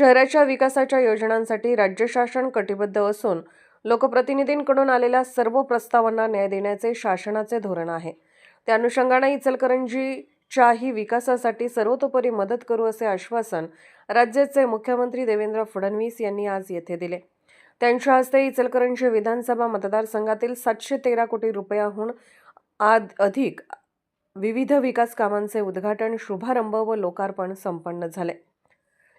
शहराच्या विकासाच्या योजनांसाठी राज्य शासन कटिबद्ध असून लोकप्रतिनिधींकडून आलेल्या सर्व प्रस्तावांना न्याय देण्याचे शासनाचे धोरण आहे. त्या अनुषंगाने इचलकरंजीच्याही विकासासाठी सर्वतोपरी मदत करू असे आश्वासन राज्याचे मुख्यमंत्री देवेंद्र फडणवीस यांनी आज येथे दिले. त्यांच्या हस्ते इचलकरंजी विधानसभा मतदारसंघातील सातशे तेरा कोटी रुपयाहून आद अधिक विविध विकास कामांचे उद्घाटन शुभारंभ व लोकार्पण संपन्न झाले.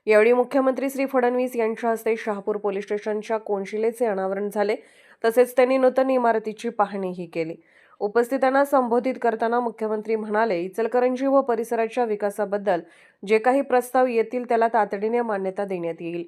यावेळी मुख्यमंत्री श्री फडणवीस यांच्या हस्ते शहापूर पोलीस स्टेशनच्या कोनशिलेचे अनावरण झाले. तसेच त्यांनी नूतन इमारतीची पाहणीही केली. उपस्थितांना संबोधित करताना मुख्यमंत्री म्हणाले इचलकरंजी व परिसराच्या विकासाबद्दल जे काही प्रस्ताव येतील त्याला तातडीने मान्यता देण्यात येईल.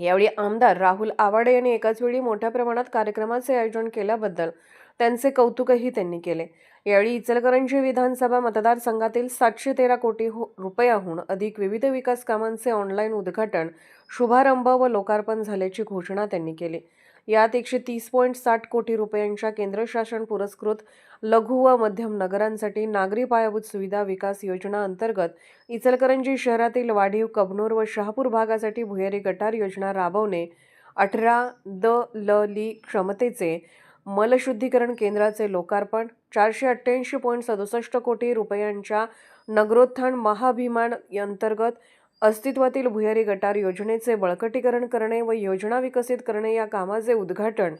यावेळी आमदार राहुल आवाडे यांनी एकाच वेळी मोठ्या प्रमाणात कार्यक्रमाचे आयोजन केल्याबद्दल त्यांचे कौतुकही त्यांनी केले. यावेळी इचलकरंजी विधानसभा मतदारसंघातील सातशे तेरा कोटी हो- रुपयाहून अधिक विविध विकास कामांचे ऑनलाईन उद्घाटन शुभारंभ व लोकार्पण झाल्याची घोषणा त्यांनी केली. यात एकशे तीस पॉईंट साठ कोटी रुपयांच्या केंद्र शासन पुरस्कृत लघु व मध्यम नगरांसाठी नागरी पायाभूत सुविधा विकास योजना अंतर्गत इचलकरंजी शहरातील वाढीव कबनूर व शहापूर भागासाठी भुयारी गटार योजना राबवणे अठरा द ल ली क्षमतेचे मलशुद्धीकरण केंद्राचे लोकार्पण चारशे अठ्ठ्याऐंशी पॉईंट सदुसष्ट कोटी रुपयांच्या नगरोत्थान महाभिमान अंतर्गत अस्तित्वातील भुयारी गटार योजनेचे बळकटीकरण करणे व योजना विकसित करणे या कामाचे उद्घाटन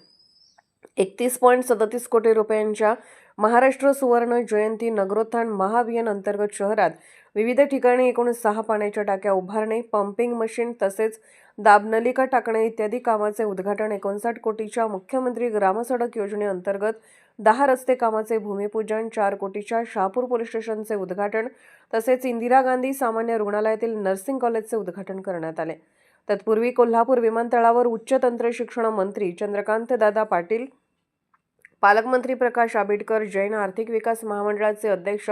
एकतीस पॉईंट सदतीस कोटी रुपयांच्या महाराष्ट्र सुवर्ण जयंती नगरोत्थान महाअभियान अंतर्गत शहरात विविध ठिकाणी एकूण सहा पाण्याच्या टाक्या उभारणे पंपिंग मशीन तसेच दाबनलिका टाकणे इत्यादी कामाचे उद्घाटन एकोणसाठ कोटीच्या मुख्यमंत्री ग्रामसडक योजनेअंतर्गत दहा रस्ते कामाचे भूमिपूजन चार कोटीच्या शहापूर पोलीस स्टेशनचे उद्घाटन तसेच इंदिरा गांधी सामान्य रुग्णालयातील नर्सिंग कॉलेजचे उद्घाटन करण्यात आले. तत्पूर्वी कोल्हापूर विमानतळावर उच्च तंत्र शिक्षण मंत्री चंद्रकांत दादा पाटील पालकमंत्री प्रकाश आंबेडकर जैन आर्थिक विकास महामंडळाचे अध्यक्ष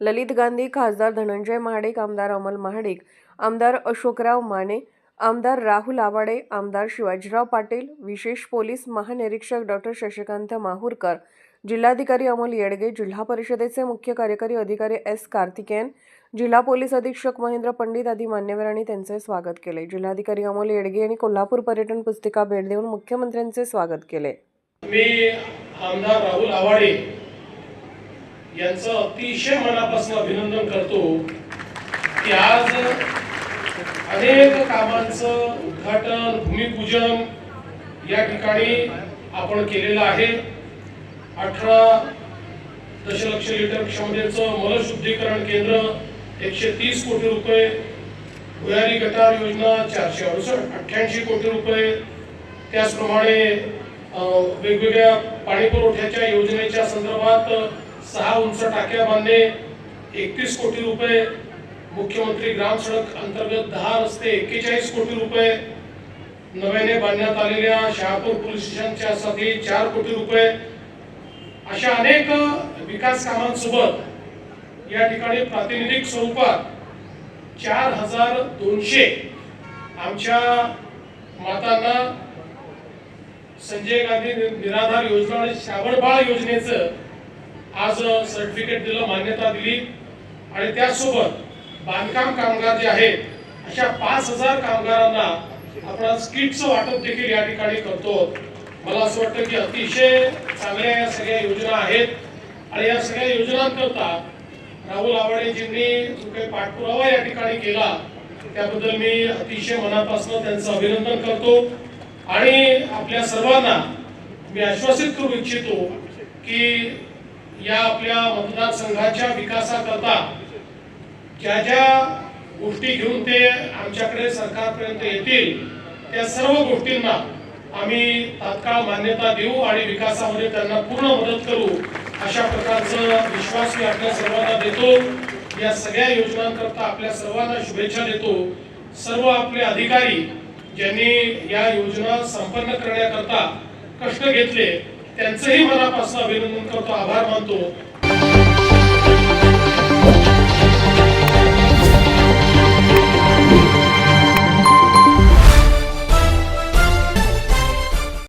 ललित गांधी खासदार धनंजय महाडिक आमदार अमल महाडिक आमदार अशोकराव माने आमदार राहुल आवाडे आमदार शिवाजीराव पाटील विशेष पोलीस महानिरीक्षक डॉक्टर शशिकांत माहूरकर जिल्हाधिकारी अमोल येडगे जिल्हा परिषदेचे मुख्य कार्यकारी अधिकारी एस कार्तिकेयन जिल्हा पोलीस अधीक्षक महेंद्र पंडित आदी मान्यवरांनी त्यांचे स्वागत केले. जिल्हाधिकारी अमोल येडगे यांनी कोल्हापूर पर्यटन पुस्तिका भेट देऊन मुख्यमंत्र्यांचे स्वागत केले. मी आमदार राहुल आवाडे यांचं अतिशय मनापासून अभिनंदन करतो की आज अनेक कामांचं उद्घाटन भूमिपूजन या ठिकाणी आपण केलेलं आहे. अठरा दशलक्ष लिटर क्षमतेचं मलशुद्धीकरण केंद्र एकशे तीस कोटी रुपये भुयारी गटार योजना चारशे अडुसष्ट अठ्ठ्याऐंशी कोटी रुपये. त्याचप्रमाणे वेगवेगळ्या पाणी पुरवठ्याच्या योजनेच्या संदर्भात सहा उंच टाक्या बांधणे एकतीस कोटी रुपये मुख्यमंत्री ग्राम सडक अंतर्गत दहा रस्ते एक्केचाळीस कोटी रुपये नव्याने बांधण्यात आलेल्या शहापूर पोलीस स्टेशनच्या साठी चार कोटी रुपये. अशा अनेक विकास कामांसोबत या ठिकाणी प्रातिनिधिक स्वरूपात चार हजार दोनशे आमच्या मातांना संजय गांधी निराधार योजना आणि श्रावण बाळ योजनेचं आज सर्टिफिकेट दिलं मान्यता दिली. आणि त्यासोबत बांधकाम कामगार जे आहेत अशा पाच हजार कामगारांना आपण स्किटचं किटचं वाटप देखील या ठिकाणी करतो. मला असं वाटतं की अतिशय चांगल्या या सगळ्या योजना आहेत. आणि या सगळ्या योजनांकरता राहुल आवाडेजींनी जो काही पाठपुरावा या ठिकाणी केला त्याबद्दल मी अतिशय मनापासून त्यांचं अभिनंदन करतो. आणि आपल्या सर्वांना मी आश्वासित करू इच्छितो की या आपल्या मतदारसंघाच्या विकासाकरता ज्या ज्या गोष्टी घेऊन ते आमच्याकडे सरकारपर्यंत येतील त्या सर्व गोष्टींना आम्ही तात्काळ मान्यता देऊ आणि विकासामध्ये त्यांना पूर्ण मदत करू अशा प्रकारचा विश्वास मी आपल्या सर्वांना देतो. या सगळ्या योजनांकरता आपल्या सर्वांना शुभेच्छा देतो. सर्व आपले अधिकारी ज्यांनी या योजना संपन्न करण्याकरता कष्ट घेतले त्यांचंही मनापासून अभिनंदन करतो आभार मानतो.